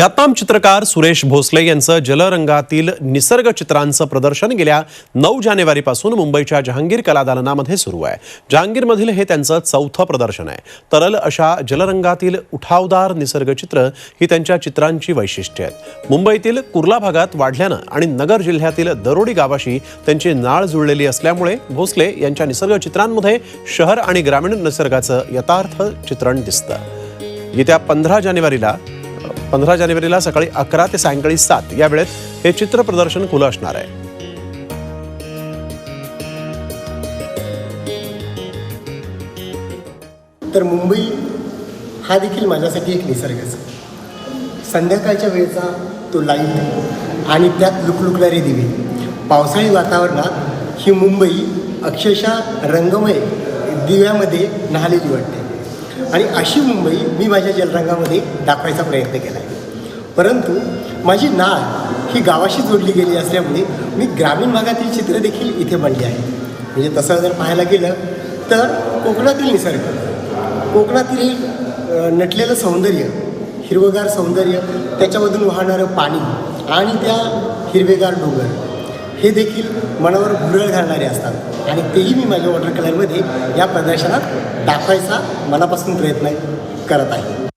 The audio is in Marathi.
ख्यातनाम चित्रकार सुरेश भोसले यांचं जलरंगातील निसर्ग चित्रांचं प्रदर्शन गेल्या नऊ जानेवारीपासून मुंबईच्या जहांगीर कलादालनामध्ये सुरू आहे. जहांगीरमधील हे त्यांचं चौथं प्रदर्शन आहे. तरल अशा जलरंगातील उठावदार निसर्गचित्र ही त्यांच्या चित्रांची वैशिष्ट्ये आहेत. मुंबईतील कुर्ला भागात वाढल्यानं आणि नगर जिल्ह्यातील दरोडी गावाशी त्यांची नाळ जुळलेली असल्यामुळे भोसले यांच्या निसर्गचित्रांमध्ये शहर आणि ग्रामीण निसर्गाचं यथार्थ चित्रण दिसतं. येत्या पंधरा जानेवारीला पंधरा जानेवारीला सकाळी अकरा ते सायंकाळी सात या वेळेत हे चित्र प्रदर्शन खुलं असणार आहे. तर मुंबई हा देखील माझ्यासाठी एक निसर्गच संध्याकाळच्या वेळेचा तो लाइट आणि त्यात लुकलुकणारे दिवे. पावसाळी वातावरणात ही मुंबई अक्षरशः रंगमय दिव्यामध्ये न्हालेली वाटते. आणि अशी मुंबई मी माझ्या जलरंगामध्ये दाखवायचा प्रयत्न केला आहे परंतु माझी नाळ ही गावाशी जोडली गेली असल्यामुळे मी ग्रामीण भागातील चित्र देखील इथे बनली आहे म्हणजे तसं जर पाहायला गेलं तर कोकणातील निसर्ग कोकणातील नटलेलं सौंदर्य हिरवगार सौंदर्य त्याच्यामधून वाहणारं पाणी आणि त्या हिरवेगार डोंगर हे देखील मनावर भुरळ घालणारे असतात. आणि तेही मी माझ्या वॉटर कलरमध्ये या प्रदर्शनात दाखवायचा मनापासून प्रयत्न करत आहे.